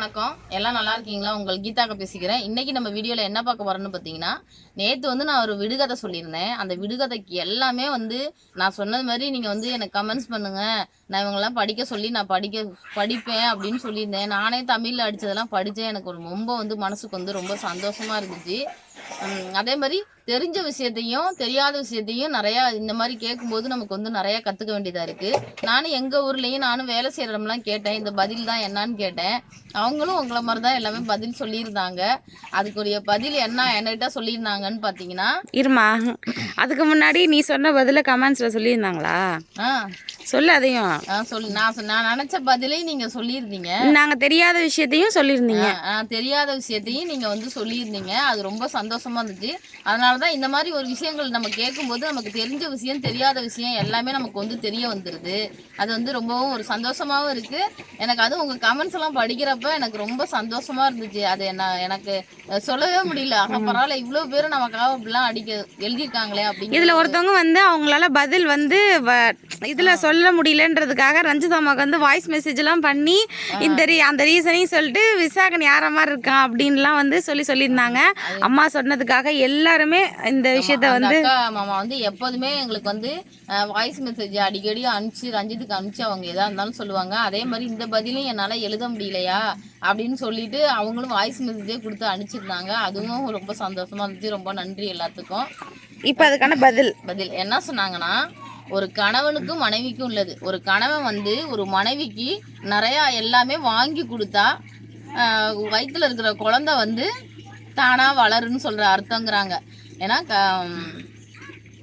வணக்கம். எல்லாம் நல்லா இருக்கீங்களா? உங்கள் கீதாக்க பேசிக்கிறேன். இன்னைக்கு நம்ம வீடியோவில் என்ன பார்க்க போறோம்னு பார்த்தீங்கன்னா நேற்று வந்து நான் ஒரு விடுகதை சொல்லியிருந்தேன். அந்த விடுகதைக்கு எல்லாமே வந்து நான் சொன்னது மாதிரி நீங்கள் வந்து எனக்கு கமெண்ட்ஸ் பண்ணுங்க. நான் இவங்கெல்லாம் படிக்க சொல்லி நான் படிக்க படிப்பேன் அப்படின்னு சொல்லியிருந்தேன். நானே தமிழில் அடித்ததெல்லாம் படித்தேன் எனக்கு ஒரு ரொம்ப வந்து மனசுக்கு வந்து ரொம்ப சந்தோஷமா இருந்துச்சு. அதே மாதிரி தெரிஞ்ச விஷயத்தையும் தெரியாத விஷயத்தையும் நிறையா இந்த மாதிரி கேட்கும்போது நமக்கு வந்து நிறையா கற்றுக்க வேண்டியதாக இருக்குது நானும் எங்கள் ஊர்லேயும் நானும் வேலை செய்கிற இடம்லாம் கேட்டேன். இந்த பதில் தான் என்னன்னு கேட்டேன். அவங்களும் உங்களை மாதிரி தான் எல்லாமே பதில் சொல்லியிருந்தாங்க. அதுக்குரிய பதில் என்ன என்கிட்ட சொல்லியிருந்தாங்கன்னு பார்த்தீங்கன்னா இருமா அதுக்கு முன்னாடி நீ சொன்ன பதில கமெண்ட்ஸில் சொல்லியிருந்தாங்களா? ஆ. சொல்லு அதையும் சொல்லி நான் நான் நினச்ச பதிலையும் நீங்கள் சொல்லியிருந்தீங்க. நாங்கள் தெரியாத விஷயத்தையும் சொல்லியிருந்தீங்க. தெரியாத விஷயத்தையும் நீங்க வந்து சொல்லியிருந்தீங்க. அது ரொம்ப சந்தோஷமா இருந்துச்சு. அதனால தான் இந்த மாதிரி ஒரு விஷயங்கள் நம்ம கேட்கும்போது நமக்கு தெரிஞ்ச விஷயம் தெரியாத விஷயம் எல்லாமே நமக்கு வந்து தெரிய வந்துடுது அது வந்து ரொம்பவும் ஒரு சந்தோஷமாவும் இருக்கு. எனக்கு அது உங்க கமெண்ட்ஸ் எல்லாம் படிக்கிறப்ப எனக்கு ரொம்ப சந்தோஷமா இருந்துச்சு. அது என்ன எனக்கு சொல்லவே முடியல. ஆக பரவாயில்ல இவ்வளவு பேரும் நமக்காக இப்படிலாம் அடிக்க எழுதியிருக்காங்களே அப்படிங்கிற இதில் ஒருத்தவங்க வந்து அவங்களால பதில் வந்து இதில் சொல்ல முடியலன்றதுக்காக ரஞ்சிதாமாவுக்கு வந்து வாய்ஸ் மெசேஜ்லாம் பண்ணி இந்த ரீ அந்த ரீசனையும் சொல்லிட்டு விசாகன் யார மாதிரி இருக்கான் அப்படின்லாம் வந்து சொல்லி சொல்லியிருந்தாங்க. அம்மா சொன்னதுக்காக எல்லாருமே இந்த விஷயத்த வந்து மாமா வந்து எப்போதுமே எங்களுக்கு வந்து வாய்ஸ் மெசேஜ் அடிக்கடி அனுப்பிச்சு ரஞ்சித்துக்கு அனுப்பிச்சு அவங்க எதா இருந்தாலும் சொல்லுவாங்க. அதே மாதிரி இந்த பதிலும் என்னால் எழுத முடியலையா அப்படின்னு சொல்லிட்டு அவங்களும் வாய்ஸ் மெசேஜே கொடுத்து அனுப்பிச்சிருந்தாங்க. அதுவும் ரொம்ப சந்தோஷமா இருந்துச்சு. ரொம்ப நன்றி எல்லாத்துக்கும். இப்போ அதுக்கான பதில். பதில். என்ன சொன்னாங்கன்னா ஒரு கணவனுக்கும் மனைவிக்கும் உள்ளது. ஒரு கணவன் வந்து ஒரு மனைவிக்கு நிறையா எல்லாமே வாங்கி கொடுத்தா வயிற்றில் இருக்கிற குழந்த வந்து தானாக வளருன்னு சொல்கிற அர்த்தங்கிறாங்க. ஏன்னா க-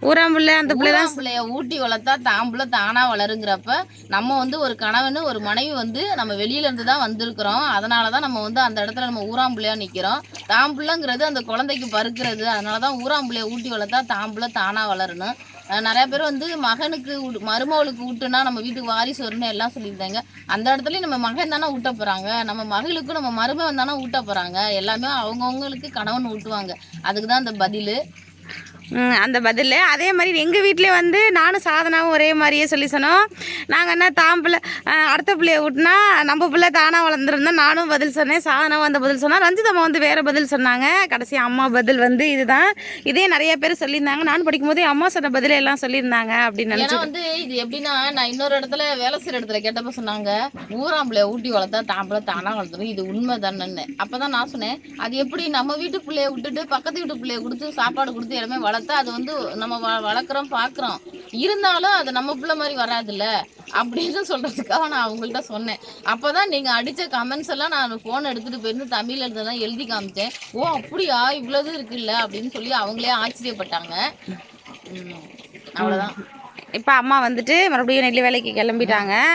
ஊராம்புள்ள அந்த பிள்ளை பிள்ளைய ஊட்டி வளர்த்தா தாம்புல தானா வளருங்கிறப்ப நம்ம வந்து ஒரு கணவன் ஒரு மனைவி வந்து நம்ம வெளியில இருந்து தான் வந்திருக்கிறோம். அதனால தான் நம்ம வந்து அந்த இடத்துல நம்ம ஊராம் பிள்ளையா நிக்கிறோம். தாம்புலங்கிறது அந்த குழந்தைக்கு பருக்கிறது அதனால தான் ஊராம் பிள்ளைய ஊட்டி வளர்த்தா தாம்புல தானா வளரணும். அஹ் நிறைய பேர் வந்து மகனுக்கு ஊட்டு- மருமகளுக்கு ஊட்டுனா நம்ம வீட்டுக்கு வாரிசு வரும்னு எல்லாம் சொல்லியிருந்தாங்க. அந்த இடத்துலயும் நம்ம மகன் தானே ஊட்ட போறாங்க. நம்ம மகளுக்கும் நம்ம மருமகன் தானே ஊட்ட போறாங்க. எல்லாமே அவங்கவுங்களுக்கு கணவன் ஊட்டுவாங்க. அதுக்கு தான் அந்த பதில். அந்த பதில். அதே மாதிரி எங்கள் வீட்டிலே வந்து நானும் சாதனாவும் ஒரே மாதிரியே சொல்லி சொன்னோம். நாங்கள் என்ன தாம் பிள்ளை அடுத்த பிள்ளைய விட்டுனா நம்ம பிள்ளை தானாக வளர்ந்துருந்தோம் நானும் பதில் சொன்னேன் சாதனாவும் அந்த பதில் சொன்னா. ரஞ்சிதம்மா வந்து வேறு பதில் சொன்னாங்க. கடைசி அம்மா பதில் வந்து இதுதான். இதே நிறைய பேர் சொல்லியிருந்தாங்க. நான் படிக்கும்போதே அம்மா சொன்ன பதில எல்லாம் சொல்லியிருந்தாங்க அப்படின்னு நினச்சி வந்து இது எப்படின்னா நான் இன்னொரு இடத்துல வேலை செய்யற இடத்துல கேட்டப்ப சொன்னாங்க ஊராம்பளைய ஊட்டி வளர்த்தா தாம்பளை தானா வளர்த்துரும். இது உண்மை தானேன்னு அப்பதான் நான் சொன்னேன் அது எப்படி நம்ம வீட்டு பிள்ளைய விட்டுட்டு பக்கத்து வீட்டு பிள்ளைய கொடுத்து சாப்பாடு கொடுத்து எல்லாமே வளர்த்தா அது வந்து நம்ம வ- வளர்க்குறோம் பார்க்குறோம். இருந்தாலும் அது நம்ம பிள்ளை மாதிரி வராதுல்ல. அப்படின்னு சொல்றதுக்காக நான் அவங்கள்ட்ட சொன்னேன். அப்பதான் நீங்க அடிச்ச கமெண்ட்ஸ் எல்லாம் நான் போன் எடுத்துட்டு போயிருந்து தமிழ் எழுதலாம் எழுதி காமிச்சேன். ஓ அப்படியா? இவ்வளவு இருக்குல்ல? அப்படின்னு சொல்லி அவங்களே ஆச்சரியப்பட்டாங்க. உம், அவ்வளவுதான். இப்போ அம்மா வந்துட்டு மறுபடியும் நெல்லி வேலைக்கு கிளம்பிட்டாங்க.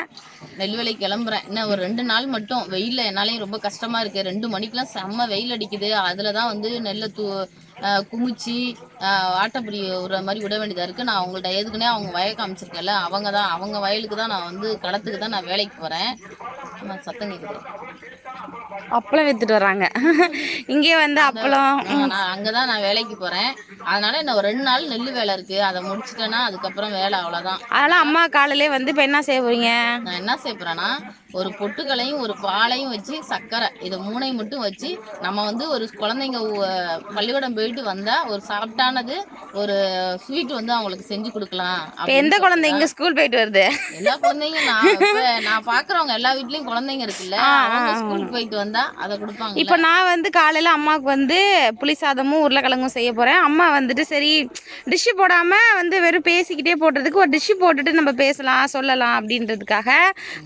நெல்வேலி கிளம்புறேன். இன்னும் ஒரு ரெண்டு நாள் மட்டும். வெயில்ல என்னாலையும் ரொம்ப கஷ்டமா இருக்கு. ரெண்டு மணிக்கெல்லாம் செம்ம வெயில் அடிக்குது. அதுல தான் வந்து நெல்லை தூ குமிச்சு ஆட்டப்படி விடுற மாதிரி விட வேண்டியதா இருக்கு. நான் அவங்கள்ட்ட எதுக்குன்னே அவங்க வயல் காமிச்சிருக்கேன்ல அவங்க தான் அவங்க வயலுக்கு தான் நான் வந்து களத்துக்கு தான் நான் வேலைக்கு போறேன். ஆமா, சத்தம் கேக்குது. அப்பளம் வித்துட்டு வராங்க. இங்கே வந்து அப்பளம். நான் அங்கதான் நான் வேலைக்கு போறேன். அதனால இன்னும் ரெண்டு நாள் நெல் வேலை இருக்கு. அதை முடிச்சிட்டேன்னா அதுக்கப்புறம் வேலை அவ்வளவுதான். அதெல்லாம் அம்மா காலையிலே வந்து இப்போ என்ன செய்ய போறீங்க? நான் என்ன செய்யறேன்னா ஒரு பொட்டுக்களையும் ஒரு பாலையும் வச்சு சர்க்கரை இதை மூணையும் மட்டும் வச்சு நம்ம வந்து ஒரு குழந்தைங்க பள்ளிக்கூடம் போயிட்டு வந்தா ஒரு சாப்பிட்டானது ஒரு ஸ்வீட் வந்து அவங்களுக்கு செஞ்சு கொடுக்கலாம் எந்த குழந்தை இங்கே ஸ்கூல் போயிட்டு வருது? எல்லா குழந்தைங்க நான் நான் பாக்குறவங்க எல்லா வீட்லயும் குழந்தைங்க இருக்குல்ல அவங்க ஸ்கூலுக்கு போயிட்டு வந்தா அதை கொடுப்பாங்க இப்போ நான் வந்து காலையில் அம்மாவுக்கு வந்து புளி சாதமும் உருளைக்கிழங்கும் செய்ய போகிறேன் அம்மா வந்துட்டு சரி டிஷ்ஷு போடாமல் வந்து வெறும் பேசிக்கிட்டே போடுறதுக்கு ஒரு டிஷ்ஷு போட்டுட்டு நம்ம பேசலாம் சொல்லலாம் அப்படின்றதுக்காக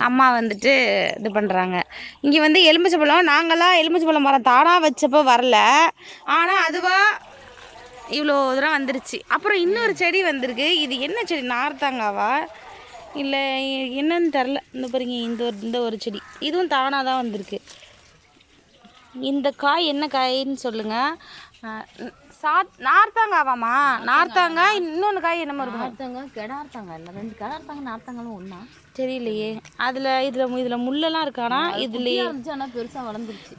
அம்மா வந்துட்டு இது பண்ணுறாங்க இங்கே வந்து எலுமிச்சம்பழம் நாங்களாம் எலுமிச்சம்பழம் மரம் தானாக வச்சப்போ வரல. ஆனால் அதுவாக இவ்வளோ தூரம் வந்துருச்சு. அப்புறம் இன்னொரு செடி வந்திருக்கு. இது என்ன செடி? நார்த்தாங்காவா இல்லை என்னன்னு தெரில இந்த பாருங்க இந்த ஒரு இந்த ஒரு செடி. இதுவும் தானாக தான் வந்திருக்கு. இந்த காய் என்ன காயின்னு சொல்லுங்க. அஹ் சாத் நார்த்தாங்காவாம்மா நார்த்தாங்காய் இன்னொன்று காய் என்னமோ இருக்கும் நார்த்தங்க கெடார்த்தாங்க இல்ல ரெண்டு கெடார்த்தாங்க நார்த்தங்களும் ஒண்ணா? தெரியலையே. அதில் இதில் இதில் முள்ளெல்லாம் இருக்கானா இதுலேயே இருந்துச்சு ஆனா பெருசா வளர்ந்துருச்சு.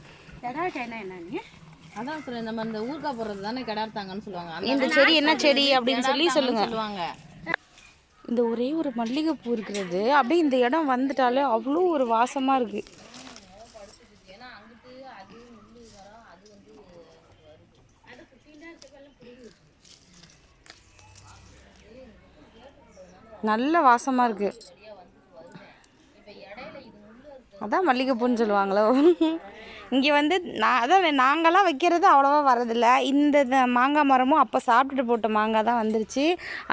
அதான் சொல்ல நம்ம இந்த ஊர்கா போடுறது தானே கிடார்த்தாங்கன்னு சொல்லுவாங்க. இந்த செடி என்ன செடி அப்படின்னு சொல்லி சொல்லுங்க. சொல்லுவாங்க. இந்த ஒரே ஒரு மல்லிகைப்பூ இருக்கிறது அப்படியே இந்த இடம் வந்துட்டாலே அவ்வளோ ஒரு வாசமாக இருக்கு. நல்ல வாசமாக இருக்குது அதான் மல்லிகைப்பூன்னு சொல்லுவாங்களோ. இங்கே வந்து நான் அதான் நாங்களாம் வைக்கிறது அவ்வளோவா வரதில்ல. இந்த மாங்காய் மரமும் அப்போ சாப்பிட்டுட்டு போட்ட மாங்காய் தான் வந்துருச்சு.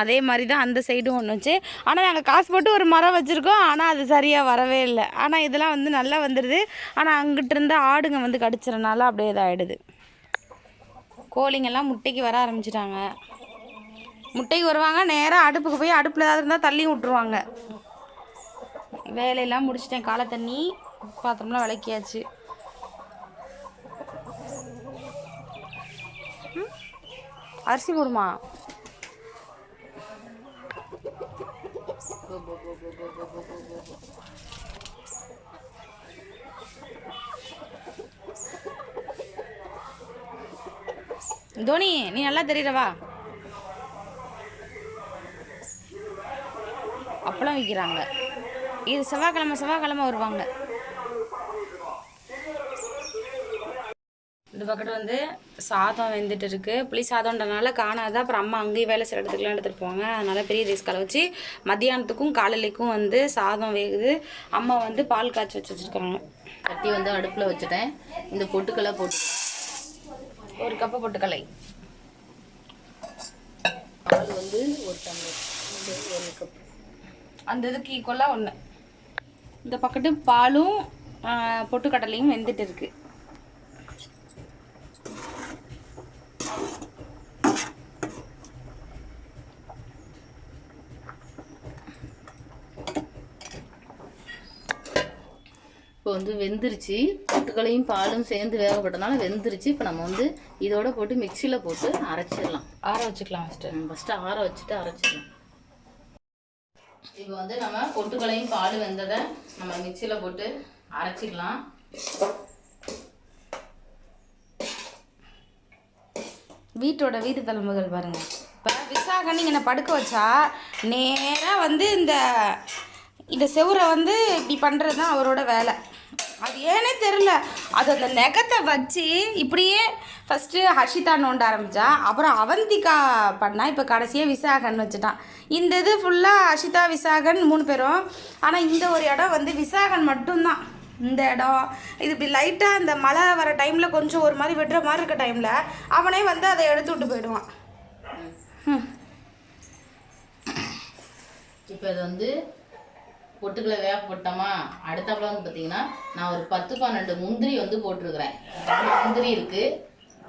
அதே மாதிரி தான் அந்த சைடும் ஒன்று வச்சு. ஆனால் நாங்கள் காசு போட்டு ஒரு மரம் வச்சுருக்கோம். ஆனால் அது சரியாக வரவே இல்லை. ஆனால் இதெல்லாம் வந்து நல்லா வந்துடுது ஆனால் அங்கிட்டு இருந்த ஆடுங்க வந்து கடிச்சிடனால அப்படியே இதாகிடுது கோழிங்கெல்லாம் முட்டைக்கு வர ஆரம்பிச்சிட்டாங்க. முட்டைக்கு வருவாங்க. நேராக அடுப்புக்கு போய் அடுப்பில் ஏதாவது இருந்தால் தள்ளி விட்ருவாங்க வேலையெல்லாம் முடிச்சிட்டேன். காலை தண்ணி பாத்திரம்லாம் விளக்கியாச்சு. அரிசி போடுமா தோனி நீ நல்லா தெரியறவா அப்பளம் விற்கிறாங்க இது செவ்வாய்க்கிழமை செவ்வாய்க்கிழமை வருவாங்க. இந்த பக்கெட் வந்து சாதம் வெந்துட்டு இருக்கு. புளி சாதம்ன்றனால காணாத அப்புறம் அம்மா அங்கேயும் வேலை செய்கிற இடத்துக்குலாம் எடுத்துகிட்டு போவாங்க. அதனால பெரிய ரைஸ் கலை வச்சு மத்தியானத்துக்கும் காலையிலைக்கும் வந்து சாதம் வேகுது. அம்மா வந்து பால் காய்ச்சி வச்சு வச்சுருக்காங்க. கட்டி வந்து அடுப்பில் வச்சுட்டேன். இந்த பொட்டுக்கலை போட்டு ஒரு கப்பு பொட்டுக்கலை பால் வந்து ஒரு டம்ளர். ஒரு கப் அந்த இதுக்கு ஈக்குவலாக ஒன்று இந்த பக்கத்து பாலும் பொட்டுக்கடலையும் வெந்துட்டு இருக்கு. இப்போ வந்து வெந்துருச்சு. பொட்டுக்களையும் பாலும் சேர்ந்து வேகப்பட்டனால வெந்துருச்சு. இப்போ நம்ம வந்து இதோட போட்டு மிக்சியில் போட்டு அரைச்சிடலாம். ஆற வச்சுக்கலாம் ஃபஸ்ட்டு ஃபஸ்ட்டு ஆற வச்சுட்டு அரைச்சிடலாம். இப்போ வந்து நம்ம பொட்டுக்களையும் பால் வெந்ததை நம்ம மிக்சியில் போட்டு அரைச்சிக்கலாம். வீட்டோட வீட்டு தலைமுகள் பாருங்க. இப்போ விசாகன் என்னை படுக்க வச்சா நேராக வந்து இந்த இந்த செவுரை வந்து இப்படி பண்ணுறது தான் அவரோட வேலை. அது ஏனே தெரில அது அந்த நெகத்தை வச்சு இப்படியே ஃபஸ்ட்டு ஹர்ஷிதா நோண்ட ஆரம்பித்தா அப்புறம் அவந்திகா பண்ணா இப்போ கடைசியாக விசாகன் வச்சுட்டான். இந்த இது ஃபுல்லாக ஹர்ஷிதா விசாகன் மூணு பேரும். ஆனால் இந்த ஒரு இடம் வந்து விசாகன் மட்டும்தான். இந்த இடம் இது இப்படி லைட்டாக இந்த மழை வர டைமில் கொஞ்சம் ஒரு மாதிரி வெட்டுற மாதிரி இருக்க டைமில் அவனே வந்து அதை எடுத்து விட்டு போயிடுவான். இப்போ இது வந்து பொட்டுக்களை வேக போட்டோமா? அடுத்தாப்புல வந்து பார்த்தீங்கன்னா நான் ஒரு பத்து பன்னெண்டு முந்திரி வந்து போட்டிருக்கிறேன். முந்திரி இருக்கு.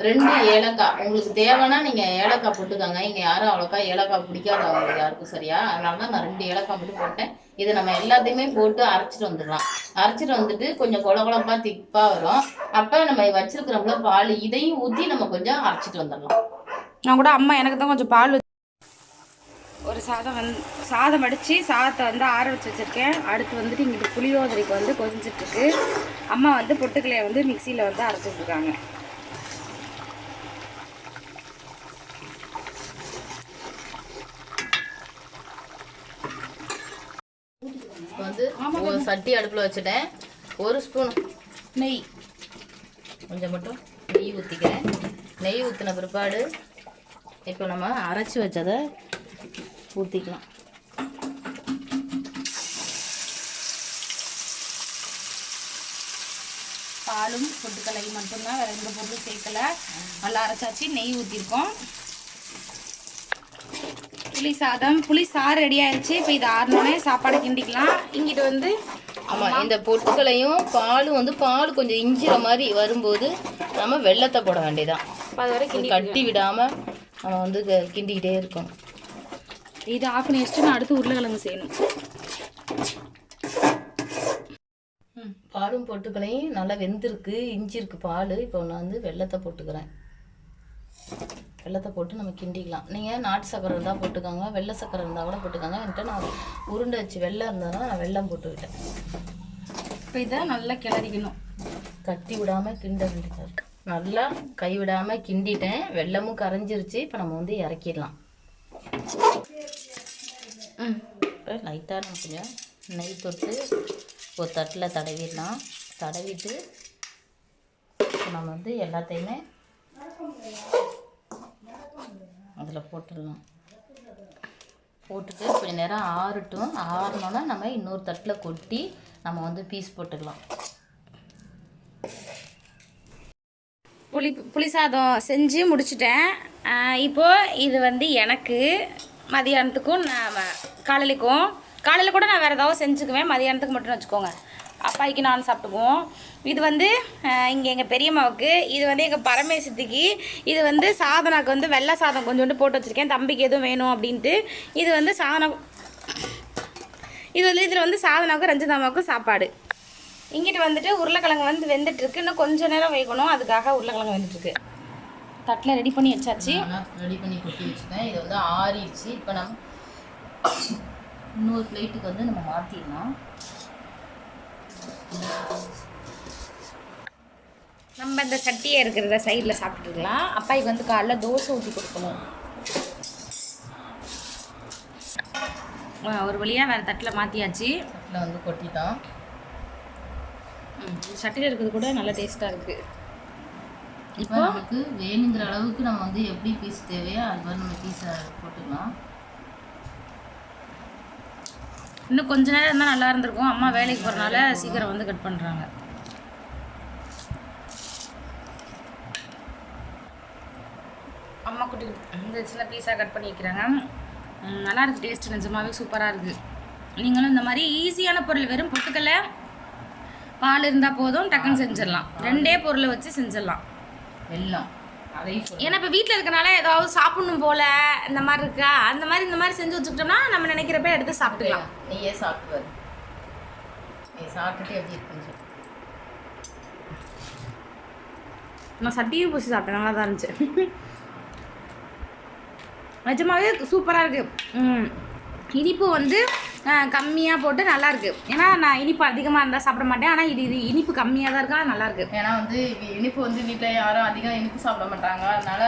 ரெண்டு ஏலக்காய். உங்களுக்கு தேவைன்னா நீங்கள் ஏலக்காய் போட்டுக்கோங்க. இங்கே யாரும் அவ்வளோக்கா ஏலக்காய் பிடிக்காது அவங்களுக்கு யாருக்கும் சரியா? அதனால தான் நான் ரெண்டு ஏலக்காய் மட்டும் போட்டேன். இதை நம்ம எல்லாத்தையுமே போட்டு அரைச்சிட்டு வந்துடலாம். அரைச்சிட்டு வந்துட்டு கொஞ்சம் கொல கொலப்பா திப்பாக வரும். அப்போ நம்ம வச்சிருக்கிறோம்ல பால் இதையும் ஊற்றி நம்ம கொஞ்சம் அரைச்சிட்டு வந்துடலாம். நான் கூட அம்மா எனக்கு தான் கொஞ்சம் பால் ஒரு சாதம் வந்து சாதம் அடித்து சாதத்தை வந்து ஆற வச்சு வச்சுருக்கேன். அடுத்து வந்துட்டு இங்கிட்டு புளியோதரைக்கு வந்து கொதிச்சிட்ருக்கு அம்மா வந்து பொட்டுக்கலையை வந்து மிக்சியில் வந்து இப்போ வந்து சட்டி அடுப்பில் வச்சுட்டேன். ஒரு ஸ்பூன் நெய். கொஞ்சம் மட்டும் நெய் ஊற்றிக்கிறேன் நெய் ஊற்றின பிற்பாடு இப்போ நம்ம அரைச்சி வச்சதை ஊற்றிக்கலாம் பாலும் பொட்டுக்கலை மட்டும்தான் வேறு எந்த பொருளும் சேர்க்கல. நல்லா அரைச்சாச்சு. நெய் ஊற்றிருக்கோம் புளி சாதம் புளி சாறு ரெடி ஆயிடுச்சு இப்போ இது ஆறினோடனே சாப்பாடை கிண்டிக்கலாம். இங்கிட்டு வந்து ஆமாம் இந்த பொட்டுக்களையும் பாலும் வந்து பால் கொஞ்சம் இஞ்சிற மாதிரி வரும்போது நம்ம வெள்ளத்தை போட வேண்டியதான் கட்டி விடாமல் நம்ம வந்து கிண்டிக்கிட்டே இருக்கணும். இது ஆஃப் பண்ணி வச்சுட்டு நான் அடுத்து உருளைக்கிழங்கு செய்யணும். பாலும் பொட்டுக்களையும் நல்லா வெந்திருக்கு இஞ்சி இருக்கு பால். இப்போ நான் வந்து வெள்ளத்தை போட்டுக்கிறேன். வெள்ளத்தை போட்டு நம்ம கிண்டிக்கலாம். நீங்கள் நாட்டு சக்கரை இருந்தால் போட்டுக்கோங்க வெள்ளை சக்கரை இருந்தால் கூட போட்டுக்கோங்க. என்கிட்ட நான் உருண்டை வச்சு வெள்ளம் இருந்ததுனால நான் வெள்ளம் போட்டுக்கிட்டேன். இப்போ இதை நல்லா கிளறிக்கணும். கட்டி விடாமல் கிண்ட வேண்டியதாக இருக்கு. நல்லா கை விடாமல் கிண்டிட்டேன். வெள்ளமும் கரைஞ்சிருச்சு. இப்போ நம்ம வந்து இறக்கிடலாம். லைட்டாக நம்ம கொஞ்சம் நெய் தொட்டு ஒரு தட்டில் தடவிடலாம். தடவிட்டு நம்ம வந்து எல்லாத்தையுமே அதில் போட்டுடலாம். போட்டுட்டு கொஞ்சம் நேரம் ஆறட்டும். ஆறினோன்னா நம்ம இன்னொரு தட்டில் கொட்டி நம்ம வந்து பீஸ் போட்டுக்கலாம். புளி புளி சாதம் செஞ்சு முடிச்சிட்டேன். இப்போது இது வந்து எனக்கு மதியானத்துக்கும் நான் காலையிலைக்கும் காலையில் கூட நான் வேறு ஏதாவது செஞ்சுக்குவேன். மதியானத்துக்கு மட்டும் வச்சுக்கோங்க. அப்பாய்க்கு நான் சாப்பிட்டுக்குவோம். இது வந்து இங்கே எங்கள் பெரியம்மாவுக்கு இது வந்து எங்கள் பரமேசத்துக்கு இது வந்து சாதனாக்கு வந்து வெள்ளை சாதம் கொஞ்சோண்டு போட்டு வச்சுருக்கேன். தம்பிக்கு எதுவும் வேணும் அப்படின்ட்டு. இது வந்து சாதனம் இது வந்து இதில் வந்து சாதனாவுக்கும் ரஞ்சிதாமாவுக்கும் சாப்பாடு. இங்கிட்டு வந்துட்டு உருளைக்கிழங்கு வந்து வெந்துட்டுருக்கு இன்னும் கொஞ்சம் நேரம் வேகணும். அதுக்காக உருளைக்கிழங்கு வந்துட்டுருக்கு தட்டில் ரெடி பண்ணி வச்சாச்சு. ரெடி பண்ணி கொட்டி வச்சுட்டேன். இது வந்து ஆறிடுச்சு. இப்போ நம்ம இன்னொரு பிளேட்டுக்கு வந்து நம்ம மாற்றிடலாம் நம்ம இந்த சட்டியை இருக்கிறத சைடில் சாப்பிட்டுக்கலாம். அப்பாய்க்கு வந்து காலைல தோசை ஊற்றி கொடுக்கணும். ஒரு வழியாக வேறு தட்டில் மாற்றியாச்சு தட்டில் வந்து கொட்டிட்டோம். சட்டியில் இருக்கிறது கூட நல்ல டேஸ்ட்டாக இருக்குது இப்போ நமக்கு வேணுங்கிற அளவுக்கு நம்ம வந்து எப்படி பீஸ் தேவையோ அது மாதிரி நம்ம பீஸை போட்டுக்கலாம். இன்னும் கொஞ்ச நேரம் இருந்தால் நல்லா இருந்திருக்கும். அம்மா வேலைக்கு போகிறனால சீக்கிரம் வந்து கட் பண்ணுறாங்க அம்மா குட்டி இந்த சின்ன பீஸாக கட் பண்ணி வைக்கிறாங்க. ம், நல்லா இருக்கு டேஸ்ட் நிஜமாவே சூப்பராக இருக்குது நீங்களும் இந்த மாதிரி ஈஸியான பொருள் வெறும் பொட்டுக்கல்ல பால் இருந்தால் போதும் டக்குன்னு செஞ்சிடலாம். ரெண்டே பொருளை வச்சு செஞ்சிடலாம். சொல்லு. ஏன்னா இப்போ வீட்டில் இருக்கனால ஏதாவது சாப்பிடணும் போல இந்த மாதிரி இருக்கா? அந்த மாதிரி இந்த மாதிரி செஞ்சு வச்சுக்கிட்டோம்னா நம்ம நினைக்கிறப்ப எடுத்து சாப்பிட்டுக்கலாம். நீயே சாப்பிட்டு நீ சாப்பிட்டுட்டு எப்படி இருக்குன்னு சொல்லு. நான் சட்டியும் பூசி சாப்பிட்டேன். நல்லா தான் இருந்துச்சு. நிஜமாவே சூப்பராக இருக்குது இனிப்பு வந்து கம்மியாக போட்டு நல்லாயிருக்கு ஏன்னா நான் இனிப்பு அதிகமாக இருந்தால் சாப்பிட மாட்டேன். ஆனால் இது இது இனிப்பு கம்மியாக தான் இருக்கா நல்லாயிருக்கு ஏன்னா வந்து இனிப்பு வந்து வீட்டில் யாரும் அதிகம் இனிப்பு சாப்பிட மாட்டாங்க. அதனால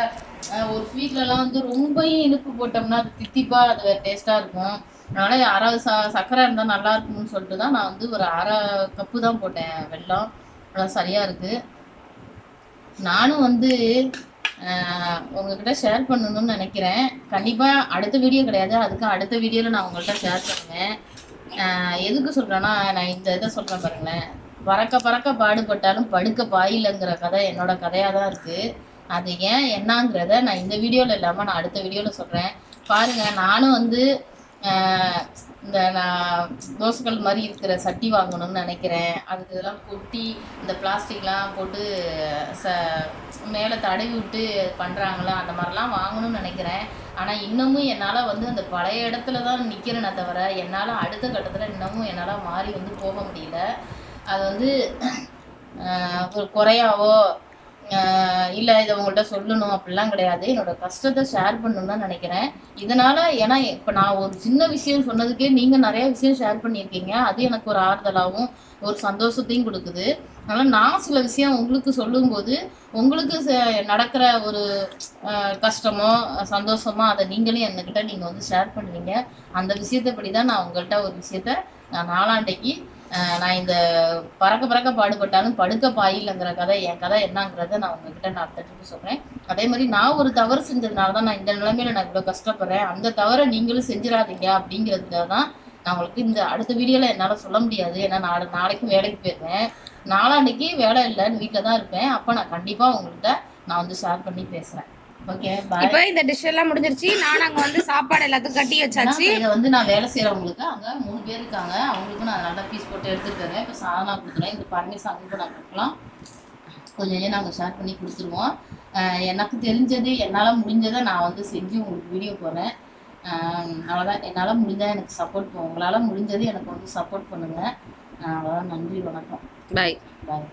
ஒரு ஸ்வீட்லலாம் வந்து ரொம்பவும் இனிப்பு போட்டோம்னா அது தித்திப்பாக அது வேறு டேஸ்ட்டாக இருக்கும். அதனால் யாராவது ச சர்க்கரை இருந்தால் நல்லா இருக்கும்னு சொல்லிட்டு தான் நான் வந்து ஒரு அரை கப்பு தான் போட்டேன் வெல்லம் நல்லா சரியாக இருக்குது நானும் வந்து உங்ககிட்ட ஷேர் பண்ணணும்னு நினைக்கிறேன். கண்டிப்பாக அடுத்த வீடியோ கிடையாது. அதுக்கு அடுத்த வீடியோவில் நான் உங்கள்கிட்ட ஷேர் பண்ணுவேன். எதுக்கு சொல்கிறேன்னா நான் இந்த இதை சொல்கிறேன் பாருங்களேன். பறக்க பறக்க பாடுபட்டாலும் படுக்க பாயில்லைங்கிற கதை என்னோட கதையாக தான் இருக்குது அது ஏன் என்னங்கிறத நான் இந்த வீடியோவில் இல்லாமல் நான் அடுத்த வீடியோவில் சொல்கிறேன் பாருங்கள் நானும் வந்து இந்த நான் தோசைக்கல் மாதிரி இருக்கிற சட்டி வாங்கணும்னு நினைக்கிறேன். அதுக்கு இதெல்லாம் கொட்டி இந்த பிளாஸ்டிக்லாம் போட்டு ச மேலே தடவி விட்டு பண்ணுறாங்களா அந்த மாதிரிலாம் வாங்கணும்னு நினைக்கிறேன். ஆனால் இன்னமும் என்னால் வந்து அந்த பழைய இடத்துல தான் நிற்கிறேனே தவிர என்னால் அடுத்த கட்டத்தில் இன்னமும் என்னால் மாறி வந்து போக முடியல. அது வந்து ஒரு குறையாவோ இல்லை இதை உங்கள்கிட்ட சொல்லணும் அப்படிலாம் கிடையாது. என்னோட கஷ்டத்தை ஷேர் பண்ணணும்னு தான் நினைக்கிறேன். இதனால் ஏன்னா இப்போ நான் ஒரு சின்ன விஷயம் சொன்னதுக்கே நீங்கள் நிறைய விஷயம் ஷேர் பண்ணியிருக்கீங்க. அது எனக்கு ஒரு ஆறுதலாகவும் ஒரு சந்தோஷத்தையும் கொடுக்குது. அதனால் நான் சில விஷயம் உங்களுக்கு சொல்லும்போது உங்களுக்கு ச- நடக்கிற ஒரு கஷ்டமோ சந்தோஷமோ அதை நீங்களும் என்கிட்ட நீங்கள் வந்து ஷேர் பண்ணுவீங்க. அந்த விஷயத்தைப்படி தான் நான் உங்கள்கிட்ட ஒரு விஷயத்த நான் நாளாண்டைக்கு நான் இந்த பறக்க பறக்க பாடுபட்டாலும் படுக்க பாயில்லைங்கிற கதை என் கதை என்னங்கிறத நான் உங்ககிட்ட நான் அடுத்த சொல்கிறேன் அதே மாதிரி நான் ஒரு தவறு செஞ்சதுனால தான் நான் இந்த நிலைமையில நான் இவ்வளோ கஷ்டப்படுறேன். அந்த தவறை நீங்களும் செஞ்சிடாதீங்க அப்படிங்கிறதுக்காக தான் நான் உங்களுக்கு இந்த அடுத்த வீடியோவில் என்னால் சொல்ல முடியாது. ஏன்னா நாளை நாளைக்கும் வேலைக்கு போயிருவேன். நாளான்னைக்கு வேலை இல்லைன்னு வீட்டில் தான் இருப்பேன். அப்போ நான் கண்டிப்பாக உங்கள்கிட்ட நான் வந்து ஷேர் பண்ணி பேசுகிறேன் இப்போ இந்த டிஷ் எல்லாம் முடிஞ்சிருச்சு. நான் அங்கே வந்து சாப்பாடு எல்லாத்துக்கும் கட்டி வச்சாச்சு. இதை வந்து நான் வேலை செய்கிறவங்களுக்கு அங்கே மூணு பேர் இருக்காங்க. அவங்களுக்கு நான் நல்லா பீஸ் போட்டு எடுத்துட்டு வரேன் இப்போ சாதனா கொடுத்துறேன். இந்த பரமேஸ் அங்கே நான் கொடுக்கலாம். கொஞ்சம் கொஞ்சம் நாங்கள் ஷேர் பண்ணி கொடுத்துருவோம். எனக்கு தெரிஞ்சது என்னால் முடிஞ்சதை நான் வந்து செஞ்சு உங்களுக்கு வீடியோ போடுறேன். அவ்வளோதான் என்னால் முடிஞ்சால் எனக்கு சப்போர்ட் உங்களால் முடிஞ்சது எனக்கு வந்து சப்போர்ட் பண்ணுங்கள் அவ்வளோதான் நன்றி வணக்கம். பாய் பாய்